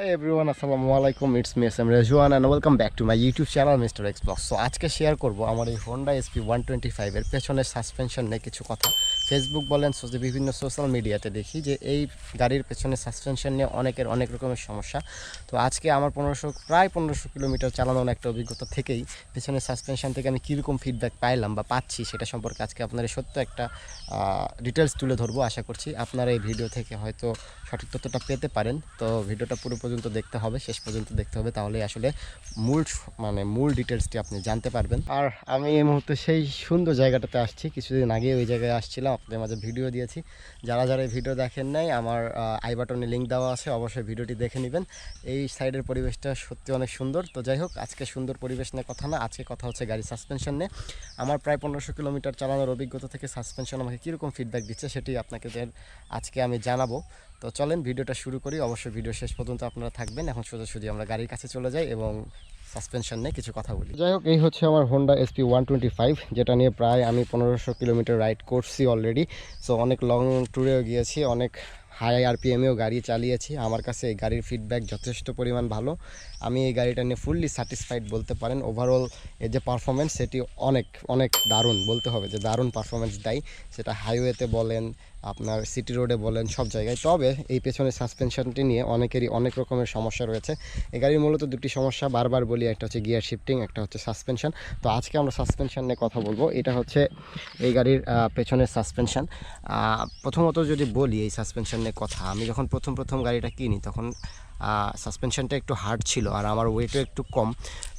Hi everyone আসসালামু আলাইকুম it's me S M Rezwan and welcome back to my YouTube channel mister X blog so আজকে share করব আমার এই Honda SP one twenty ফাইভের পেছনের সাসপেনশন নিয়ে কিছু কথা। ফেসবুক বলেন বিভিন্ন সোশ্যাল মিডিয়াতে দেখি যে এই গাড়ির পেছনে সাসপেনশন নিয়ে অনেকের অনেক রকমের সমস্যা। তো আজকে আমার পনেরোশো, প্রায় পনেরোশো কিলোমিটার চালানোর একটা অভিজ্ঞতা থেকেই পেছনের সাসপেনশন থেকে আমি কীরকম ফিডব্যাক পাইলাম বা পাচ্ছি সেটা সম্পর্কে আজকে আপনার সত্য একটা ডিটেলস তুলে ধরবো আশা করছি। আপনারা এই ভিডিও থেকে হয়তো সঠিক তথ্যটা পেতে পারেন। তো ভিডিওটা পুরো পর্যন্ত দেখতে হবে, শেষ পর্যন্ত দেখতে হবে। তাহলে আসলে মূল মানে মূল ডিটেলসটি আপনি জানতে পারবেন। আর আমি এই মুহূর্তে সেই সুন্দর জায়গাটাতে আসছি। কিছুদিন আগে ওই জায়গায় আসছিলাম। আপনাদের মাঝে ভিডিও দিয়েছি। যারা যারা এই ভিডিও দেখেন নাই, আমার আই বাটনে লিঙ্ক দেওয়া আছে, অবশ্যই ভিডিওটি দেখে নেবেন। এই সাইডের পরিবেশটা সত্যি অনেক সুন্দর। তো যাই হোক, আজকে সুন্দর পরিবেশ নিয়ে কথা না, আজকে কথা হচ্ছে গাড়ি সাসপেনশন নিয়ে। আমার প্রায় পনেরোশো কিলোমিটার চালানোর অভিজ্ঞতা থেকে সাসপেনশন আমাকে কীরকম ফিডব্যাক দিচ্ছে সেটি আপনাকে আজকে আমি জানাব। তো চলেন, ভিডিওটা শুরু করি। অবশ্যই ভিডিও শেষ পর্যন্ত আপনারা থাকবেন। এখন সোজাসুজি আমরা গাড়ির কাছে চলে যাই এবং সাসপেনশন নিয়ে কিছু কথা বলি। যাই হোক, এই হচ্ছে আমার Honda SP one twenty five যেটা নিয়ে প্রায় আমি পনেরোশো কিলোমিটার রাইড করছি অলরেডি সো অনেক লং ট্যুরেও গিয়েছি, অনেক হাই আরপিএমেও গাড়ি চালিয়েছি। আমার কাছে এই গাড়ির ফিডব্যাক যথেষ্ট পরিমাণ ভালো। আমি এই গাড়িটা নিয়ে ফুললি স্যাটিসফাইড বলতে পারেন। ওভারঅল এর যে পারফরমেন্স সেটি অনেক অনেক দারুণ বলতে হবে যে দারুণ পারফরমেন্স দেয়। সেটা হাইওয়েতে বলেন আপনার সিটি রোডে বলেন সব জায়গায়। তবে এই পেছনের সাসপেনশনটি নিয়ে অনেকেরই অনেক রকমের সমস্যা রয়েছে। এই গাড়ির মূলত দুটি সমস্যা, বারবার বলি, একটা হচ্ছে গিয়ার শিফটিং একটা হচ্ছে সাসপেনশন তো আজকে আমরা সাসপেনশন নিয়ে কথা বলব। এটা হচ্ছে এই গাড়ির পেছনের সাসপেনশন প্রথমত যদি বলি এই সাসপেনশন নিয়ে কথা, আমি যখন প্রথম প্রথম গাড়িটা কিনি, তখন সাসপেনশনটা একটু হার্ড ছিল আর আমার ওয়েটও একটু কম।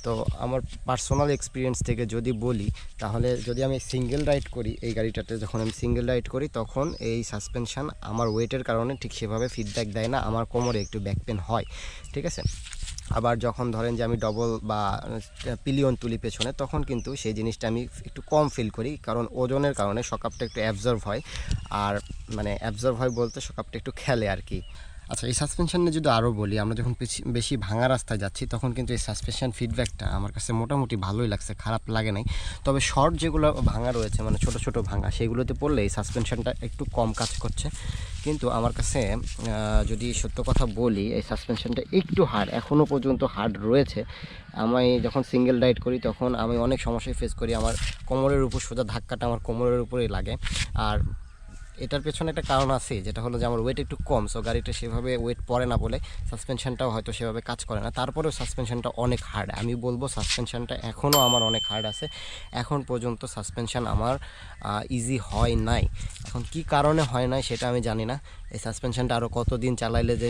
তো আমার পার্সোনাল এক্সপিরিয়েন্স থেকে যদি বলি, তাহলে যদি আমি সিঙ্গেল রাইড করি এই গাড়িটাতে, যখন আমি সিঙ্গেল রাইড করি, তখন এই সাসপেনশন আমার ওয়েটের কারণে ঠিক সেভাবে ফিডব্যাক দেয় না, আমার কোমরে একটু ব্যাক পেন হয়, ঠিক আছে? আবার যখন ধরেন যে আমি ডবল বা পিলিয়ন তুলি পেছনে, তখন কিন্তু সেই জিনিসটা আমি একটু কম ফিল করি, কারণ ওজনের কারণে সকাপটা একটু অ্যাবজর্ভ হয়। আর মানে অ্যাবজর্ভ হয় বলতে সকাপটা একটু খেলে আর কি। আচ্ছা এই সাসপেনশন নিয়ে যদি আরও বলি, আমরা যখন বেশি- ভাঙা রাস্তায় যাচ্ছি, তখন কিন্তু এই সাসপেনশন ফিডব্যাকটা আমার কাছে মোটামুটি ভালোই লাগছে, খারাপ লাগে নাই। তবে শর্ট যেগুলো ভাঙা রয়েছে মানে ছোট ছোট ভাঙা, সেগুলোতে পড়লে এই সাসপেনশনটা একটু কম কাজ করছে। কিন্তু আমার কাছে যদি সত্য কথা বলি, এই সাসপেনশনটা একটু হার্ড এখনও পর্যন্ত হার্ড রয়েছে। আমি যখন সিঙ্গেল রাইড করি, তখন আমি অনেক সমস্যায় ফেস করি। আমার কোমরের উপর সোজা ধাক্কাটা আমার কোমরের উপরেই লাগে। আর এটার পেছনে একটা কারণ আছে, যেটা হলো যে আমার ওয়েট একটু কম সো গাড়িটা সেভাবে ওয়েট পড়ে না বলে সাসপেনশনটাও হয়তো সেভাবে কাজ করে না। তারপরেও সাসপেনশনটা অনেক হার্ড আমি বলব সাসপেনশনটা এখনও আমার অনেক হার্ড আছে। এখন পর্যন্ত সাসপেনশন আমার ইজি হয় নাই। এখন কি কারণে হয় নাই সেটা আমি জানি না। এই সাসপেনশনটা আরও কতদিন চালাইলে যে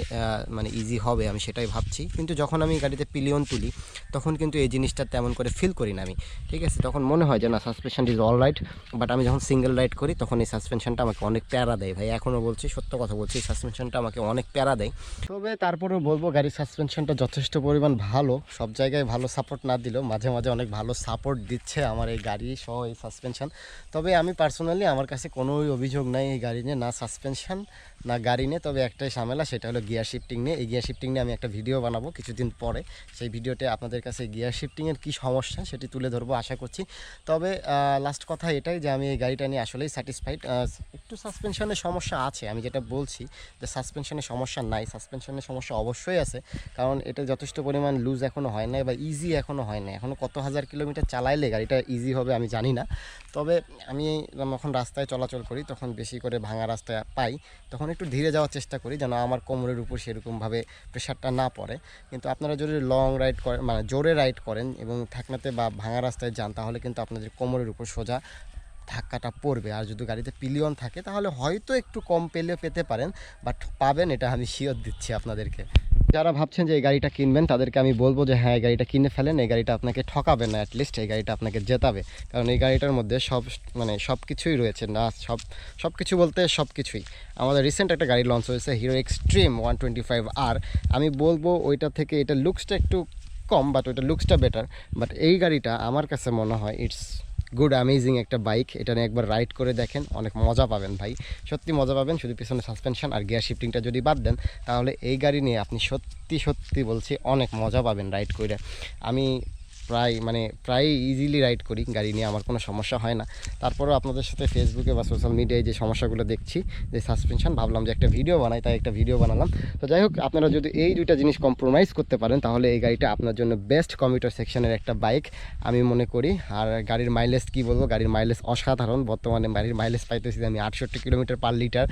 মানে ইজি হবে আমি সেটাই ভাবছি। কিন্তু যখন আমি গাড়িতে পিলিয়ন তুলি, তখন কিন্তু এই জিনিসটা তেমন করে ফিল করি না আমি। ঠিক আছে? তখন মনে হয় যে, না suspension is all right but আমি যখন সিঙ্গেল রাইড করি, তখন এই সাসপেনশনটা আমাকে অনেক প্যারা দেয়। ভাই এখনও বলছি, সত্য কথা বলছি, এই সাসপেনশনটা আমাকে অনেক প্যারা দেয়। তবে তারপরেও বলব, গাড়ির সাসপেনশনটা যথেষ্ট পরিমাণ ভালো। সব জায়গায় ভালো সাপোর্ট না দিলেও মাঝে মাঝে অনেক ভালো সাপোর্ট দিচ্ছে আমার এই গাড়ি সহ এই সাসপেনশন তবে আমি পার্সোনালি আমার কাছে কোনো অভিযোগ নাই এই গাড়ি নিয়ে, না সাসপেনশন না গাড়ি নিয়ে, তবে একটাই ঝামেলা, সেটা হলো গিয়ার শিফটিং নিয়ে। এই গিয়ার শিফটিং নিয়ে আমি একটা ভিডিও বানাবো কিছুদিন পরে। সেই ভিডিওতে আপনাদের কাছে গিয়ার শিফটিংয়ের কী সমস্যা, সেটি তুলে ধরবো, আশা করছি। তবে লাস্ট কথা এটাই যে, আমি এই গাড়িটা নিয়ে আসলেই স্যাটিসফাইড একটু সাসপেনশনের সমস্যা আছে। আমি যেটা বলছি যে সাসপেনশনের সমস্যা নাই। সাসপেনশনের সমস্যা অবশ্যই আছে, কারণ এটা যথেষ্ট পরিমাণ লুজ এখনও হয় না বা ইজি এখনও হয় না এখনও কত হাজার কিলোমিটার চালাইলে গাড়িটা ইজি হবে আমি জানি না। তবে আমি যখন রাস্তায় চলাচল করি, তখন বেশি করে ভাঙা রাস্তায় পাই, তখন একটু ধীরে যাওয়ার চেষ্টা করি যেন আমার কোমরের উপর সেরকমভাবে প্রেশারটা না পড়ে। কিন্তু আপনারা যদি লং রাইড করেন মানে জোরে রাইড করেন এবং থাকনাতে বা ভাঙা রাস্তায় যান, তাহলে কিন্তু আপনাদের কোমরের উপর সোজা ধাক্কাটা পড়বে। আর যদি গাড়িতে পিলিয়ন থাকে, তাহলে হয়তো একটু কম পেলেও পেতে পারেন বাট পাবেন, এটা আমি শিওর দিচ্ছি আপনাদেরকে। যারা ভাবছেন যে এই গাড়িটা কিনবেন, তাদেরকে আমি বলব যে হ্যাঁ এই গাড়িটা কিনে ফেলেন, এই গাড়িটা আপনাকে ঠকাবে না অ্যাটলিস্ট এই গাড়িটা আপনাকে জেতাবে। কারণ এই গাড়িটার মধ্যে সব মানে সব কিছুই রয়েছে, না, সব সব কিছু বলতে সব কিছুই। আমাদের রিসেন্ট একটা গাড়ি লঞ্চ হয়েছে Hero Xtreme one twenty five আর আমি বলব ওইটা থেকে এটা লুকসটা একটু কম বাট ওইটা লুকসটা বেটার বাট এই গাড়িটা আমার কাছে মনে হয় ইটস গুড অ্যামেজিং একটা বাইক এটা নিয়ে একবার রাইড করে দেখেন, অনেক মজা পাবেন ভাই। সত্যি মজা পাবেন, শুধু পিছনে সাসপেনশন আর গিয়ার শিফটিংটা যদি বাদ দেন, তাহলে এই গাড়ি নিয়ে আপনি সত্যি সত্যি বলছি অনেক মজা পাবেন রাইড করে। আমি প্রায় মানে প্রায় ইজিলি রাইড করি, গাড়ি নিয়ে, আমার কোনো সমস্যা হয় না। তারপরেও আপনাদের সাথে ফেসবুকে বা সোশ্যাল মিডিয়ায় যে সমস্যাগুলো দেখছি, যে সাসপেনশন ভাবলাম যে একটা ভিডিও বানাই, তাই একটা ভিডিও বানালাম। তো যাই হোক, আপনারা যদি এই দুইটা জিনিস কম্প্রোমাইজ করতে পারেন, তাহলে এই গাড়িটা আপনার জন্য বেস্ট কমিউটার সেকশনের একটা বাইক আমি মনে করি। আর গাড়ির মাইলেজ কি বলব? গাড়ির মাইলেজ অসাধারণ। বর্তমানে গাড়ির মাইলেজ পাইতেছি আমি আটষট্টি কিলোমিটার পার লিটার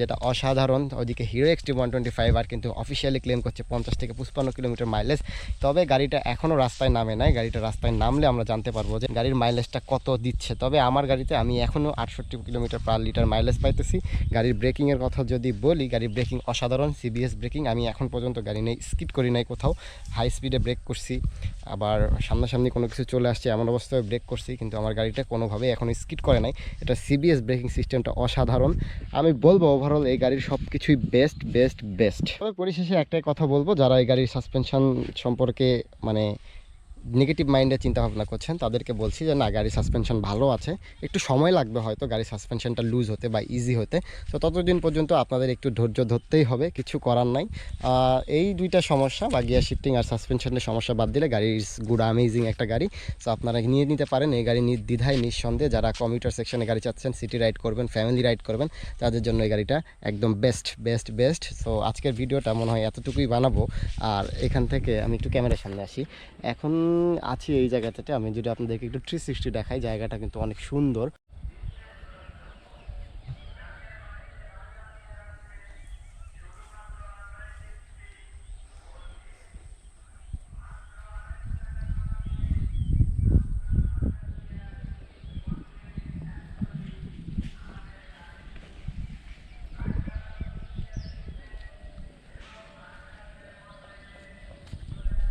যেটা অসাধারণ। ওদিকে Hero XT one twenty five আর কিন্তু অফিসিয়ালি ক্লেম করছে পঞ্চাশ থেকে পঁচপান্ন কিলোমিটার মাইলেজ তবে গাড়িটা এখনও রাস্তায় নামে নাই। গাড়িটা রাস্তায় নামলে আমরা জানতে পারব যে গাড়ির মাইলেজটা কত দিচ্ছে। তবে আমার গাড়িতে আমি এখনও আটষট্টি কিলোমিটার পার লিটার মাইলেজ পাইতেছি। গাড়ির ব্রেকিংয়ের কথা যদি বলি, গাড়ির ব্রেকিং অসাধারণ সিবিএস ব্রেকিং আমি এখন পর্যন্ত গাড়ি নেই স্কিড করি নাই কোথাও। হাই স্পিডে ব্রেক করছি, আবার সামনাসামনি কোনো কিছু চলে আসছে, এমন অবস্থায় ব্রেক করছি, কিন্তু আমার গাড়িটা কোনোভাবেই এখন স্কিড করে নাই। এটা সিবিএস ব্রেকিং সিস্টেমটা অসাধারণ। আমি বলব ওভারঅল এই গাড়ির সব কিছুই বেস্ট বেস্ট বেস্ট তবে পরিশেষে একটাই কথা বলব, যারা এই গাড়ির সাসপেনশন সম্পর্কে মানে নেগেটিভ মাইন্ডে চিন্তা ভাবনা করছেন, তাদেরকে বলছি যে, না গাড়ি সাসপেনশন ভালো আছে। একটু সময় লাগবে হয়তো গাড়ি সাসপেনশনটা লুজ হতে বা ইজি হতে। তো ততদিন পর্যন্ত আপনাদের একটু ধৈর্য ধরতেই হবে, কিছু করার নাই। এই দুইটা সমস্যা বা গিয়ার শিফটিং আর সাসপেনশনের সমস্যা বাদ দিলে গাড়ি ইজ গুড অ্যামেজিং একটা গাড়ি। সো আপনারা নিয়ে নিতে পারেন। এই গাড়ি নির্দ্বিধায় নিঃসন্দেহে যারা কমিউটার সেকশনে গাড়ি চাচ্ছেন সিটি রাইড করবেন ফ্যামিলি রাইড করবেন, তাদের জন্য এই গাড়িটা একদম বেস্ট বেস্ট বেস্ট সো আজকের ভিডিওটা মনে হয় এতটুকুই বানাবো। আর এখান থেকে আমি একটু ক্যামেরার সামনে আসি। এখন আছি এই জায়গাটাতে। আমি যদি আপনাদেরকে একটু থ্রি সিক্সটি দেখাই জায়গাটা কিন্তু অনেক সুন্দর।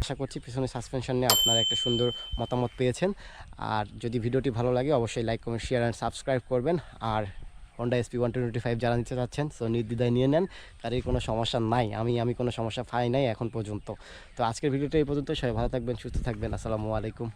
আশা করছি পিছনে সাসপেনশন নিয়ে আপনারা একটা সুন্দর মতামত পেয়েছেন। আর যদি ভিডিওটি ভালো লাগে, অবশ্যই like comment share and subscribe করবেন। আর Honda SP one twenty five যারা নিতে চাচ্ছেন সো নির্দ্বিধায় নিয়ে নেন। গাড়ির কোনো সমস্যা নাই। আমি আমি কোনো সমস্যা পাই নাই এখন পর্যন্ত। তো আজকের ভিডিওটা এই পর্যন্ত সবাই ভালো থাকবেন, সুস্থ থাকবেন। আসসালামু আলাইকুম।